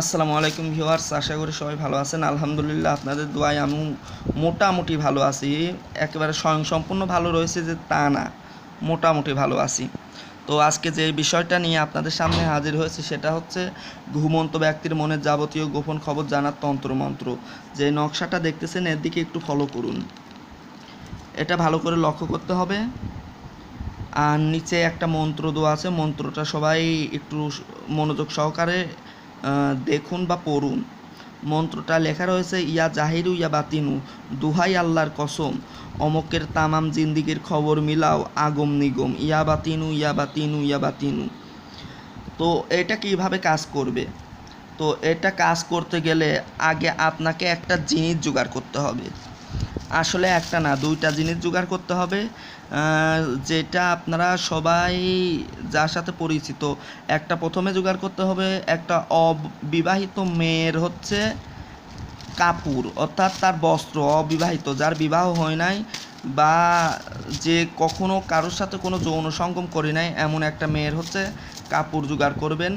আসসালামু আলাইকুম ভিউয়ার্স, আশা করি সবাই ভালো আছেন। আলহামদুলিল্লাহ আপনাদের দোয়ায় আমি মোটামুটি ভালো আছি। একেবারে স্বয়ংসম্পূর্ণ ভালো রয়েছে যে তা না, মোটামুটি ভালো আছি। তো আজকে যে বিষয়টা নিয়ে আপনাদের সামনে হাজির হয়েছে সেটা হচ্ছে ঘুমন্ত ব্যক্তির মনের যাবতীয় গোপন খবর জানার তন্ত্রমন্ত্র। যে নকশাটা দেখতেছেন, এর দিকে একটু ফলো করুন। এটা ভালো করে লক্ষ্য করতে হবে। আর নিচে একটা মন্ত্র দেওয়া আছে, মন্ত্রটা সবাই একটু মনোযোগ সহকারে দেখুন বা পড়ুন। মন্ত্রটা লেখা রয়েছে, ইয়া জাহিরু, ইয়া বাতিনু, দুহাই আল্লাহর কসম। অমকের তামাম জিন্দিগির খবর মিলাও, আগম নিগম। ইয়া বাতিনু ইয়া বাতিনু ইয়া বাতিনু। তো এটা কীভাবে কাজ করবে? তো এটা কাজ করতে গেলে আগে আপনাকে একটা জিনিস জোগাড় করতে হবে। আসলে একটা না, দুইটা জিনিস জোগাড় করতে হবে। যেটা আপনারা সবাই যার সাথে পরিচিত, একটা প্রথমে জোগাড় করতে হবে একটা অবিবাহিত মেয়ের হচ্ছে কাপড় অর্থাৎ তার বস্ত্র অবিবাহিত, যার বিবাহ হয় নাই বা যে কখনো কারোর সাথে কোনো যৌন সঙ্গম করে নাই, এমন একটা মেয়ের হচ্ছে কাপড় জোগাড় করবেন।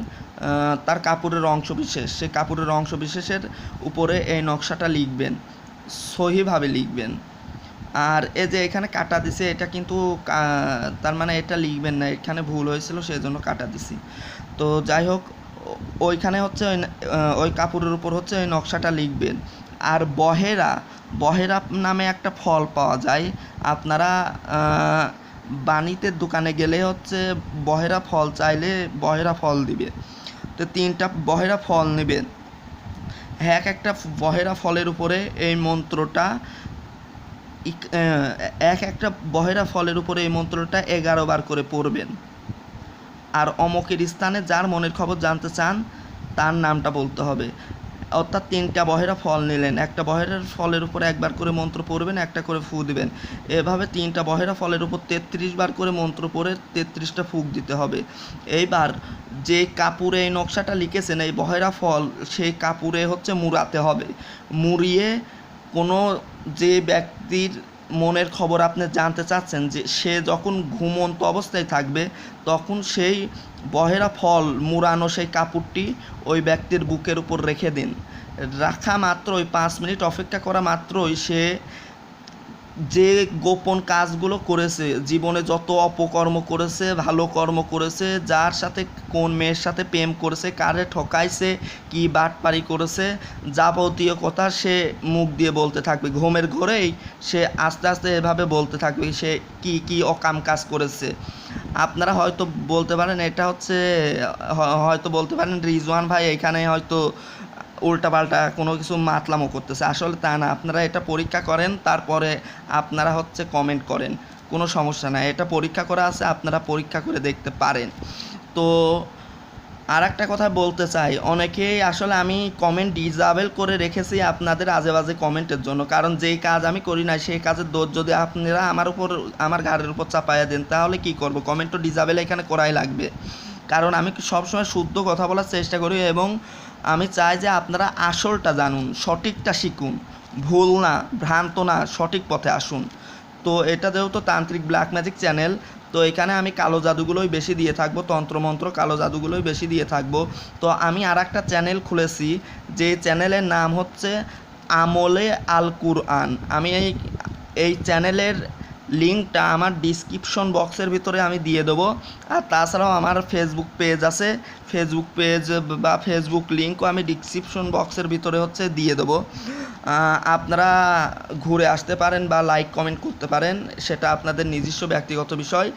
তার কাপড়ের অংশ বিশেষ সে কাপড়ের অংশ বিশেষের উপরে এই নকশাটা লিখবেন। সহিভাবে লিখবেন। আর এই যে এখানে কাটা দিছে, এটা কিন্তু তার মানে এটা লিখবেন না, এখানে ভুল হয়েছিল সেই জন্য কাটা দিছি। তো যাই হোক, ওইখানে হচ্ছে ওই ওই কাপড়ের উপর হচ্ছে ওই নকশাটা লিখবেন। আর বহেরা বহেরা নামে একটা ফল পাওয়া যায়। আপনারা বাণীতে দোকানে গেলে হচ্ছে বহেরা ফল চাইলে বহেরা ফল দিবে। তো তিনটা বহেরা ফল নেবেন। এক একটা বহেরা ফলের উপরে এই মন্ত্রটা এক একটা বহেরা ফলের উপরে এই মন্ত্রটা এগারো বার করে পড়বেন। আর অমকের স্থানে যার মনের খবর জানতে চান, তার নামটা বলতে হবে। অর্থাৎ তিনটা বহেরা ফল নিলেন। একটা বহেরার ফলের উপর একবার করে মন্ত্র পড়বেন, একটা করে ফু দিবেন। এভাবে তিনটা বহেরা ফলের উপর তেত্রিশ বার করে মন্ত্র পড়ে তেত্রিশটা ফুক দিতে হবে। এইবার যে কাপুরে এই নকশাটা লিখেছেন, এই বহেরা ফল সেই কাপুরে হচ্ছে মুড়াতে হবে। মুড়িয়ে কোনো যে ব্যক্তির মনের খবর আপনি জানতে চাচ্ছেন যে সে যখন ঘুমন্ত অবস্থায় থাকবে, তখন সেই বহেরা ফল মুড়ানো সেই কাপড়টি ওই ব্যক্তির বুকের উপর রেখে দিন। রাখা মাত্রই পাঁচ মিনিট অপেক্ষা করা মাত্রই সে যে গোপন কাজগুলো করেছে, জীবনে যত অপকর্ম করেছে, ভালো কর্ম করেছে, যার সাথে কোন মেয়ের সাথে প্রেম করেছে, কারে ঠকাইছে, কি বাটপারি করেছে, যাবতীয় কথা সে মুখ দিয়ে বলতে থাকবে। ঘুমের ঘরেই সে আস্তে আস্তে এভাবে বলতে থাকবে সে কি কি অকাম কাজ করেছে। আপনারা হয়তো বলতে পারেন, এটা হচ্ছে হয়তো বলতে পারেন, রিজওয়ান ভাই এখানে হয়তো উল্টাপাল্টা কোনো কিছু মাতলামো করতেছে। আসলে তা না, আপনারা এটা পরীক্ষা করেন, তারপরে আপনারা হচ্ছে কমেন্ট করেন। কোনো সমস্যা নাই, এটা পরীক্ষা করা আছে, আপনারা পরীক্ষা করে দেখতে পারেন। তো আর একটা কথা বলতে চাই, অনেকেই আসলে আমি কমেন্ট ডিজাবেল করে রেখেছি আপনাদের আজে বাজে কমেন্টের জন্য। কারণ যেই কাজ আমি করি না সেই কাজের দোষ যদি আপনারা আমার উপর, আমার ঘাড়ের উপর চাপাইয়া দেন, তাহলে কি করব? কমেন্ট তো ডিজাবেল এখানে করাই লাগবে। কারণ আমি সবসময় শুদ্ধ কথা বলার চেষ্টা করি এবং আমি চাই যে আপনারা আসলটা জানুন, সঠিকটা শিখুন। ভুল না, ভ্রান্ত না, সঠিক পথে আসুন। তো এটা যেহেতু তান্ত্রিক ব্ল্যাক ম্যাজিক চ্যানেল তো এখানে আমি কালো জাদুগুলোই বেশি দিয়ে থাকব, তন্ত্রমন্ত্র কালো জাদুগুলোই বেশি দিয়ে থাকব। তো আমি আর একটা চ্যানেল খুলেছি, যে চ্যানেলের নাম হচ্ছে আমলে আল কুরআন আমি এই এই চ্যানেলের লিঙ্কটা আমার ডিসক্রিপশন বক্সের ভিতরে আমি দিয়ে দেবো। আর তাছাড়াও আমার ফেসবুক পেজ আছে। ফেসবুক পেজ বা ফেসবুক লিঙ্কও আমি ডিসক্রিপশন বক্সের ভিতরে হচ্ছে দিয়ে দেবো। আপনারা ঘুরে আসতে পারেন বা লাইক কমেন্ট করতে পারেন। সেটা আপনাদের নিজস্ব ব্যক্তিগত বিষয়।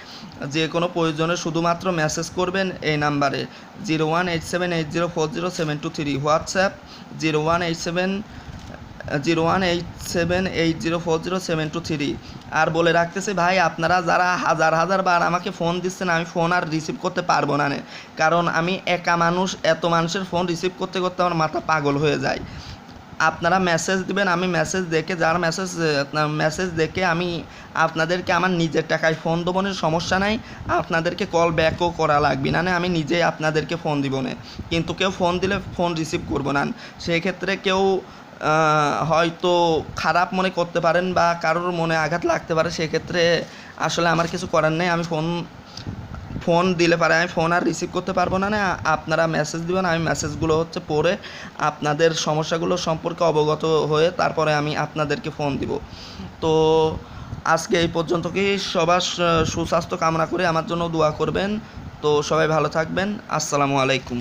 যে কোনো প্রয়োজনে শুধুমাত্র মেসেজ করবেন এই নাম্বারে। Zero one eight seven eight zero four zero seven two three WhatsApp zero one eight seven zero one eight seven eight zero four zero seven two three আর বলে রাখতেছি ভাই আপনারা যারা হাজার হাজার বার আমাকে ফোন দিচ্ছেন আমি ফোন আর রিসিভ করতে পারব না। কারণ আমি একা মানুষ এত মানুষের ফোন রিসিভ করতে করতে আমার মাথা পাগল হয়ে যায়। আপনারা মেসেজ দিবেন আমি মেসেজ দেখে যার মেসেজ মেসেজ দেখে আমি আপনাদেরকে আমার নিজের টাকায় ফোন দেবো না, সমস্যা নাই। আপনাদেরকে কল ব্যাকও করা লাগবে না আমি নিজেই আপনাদেরকে ফোন দিব না। কিন্তু কেউ ফোন দিলে ফোন রিসিভ করব না সেই ক্ষেত্রে কেউ হয়তো খারাপ মনে করতে পারেন বা কারোর মনে আঘাত লাগতে পারে, সেক্ষেত্রে আসলে আমার কিছু করার নেই। আমি ফোন ফোন দিলে পারে, আমি ফোন আর রিসিভ করতে পারব না না, আপনারা মেসেজ দিবেন, আমি মেসেজগুলো হচ্ছে পড়ে আপনাদের সমস্যাগুলো সম্পর্কে অবগত হয়ে তারপরে আমি আপনাদেরকে ফোন দিব। তো আজকে এই পর্যন্ত কি সবার সুস্বাস্থ্য কামনা করে আমার জন্য দোয়া করবেন। তো সবাই ভালো থাকবেন। আসসালামু আলাইকুম।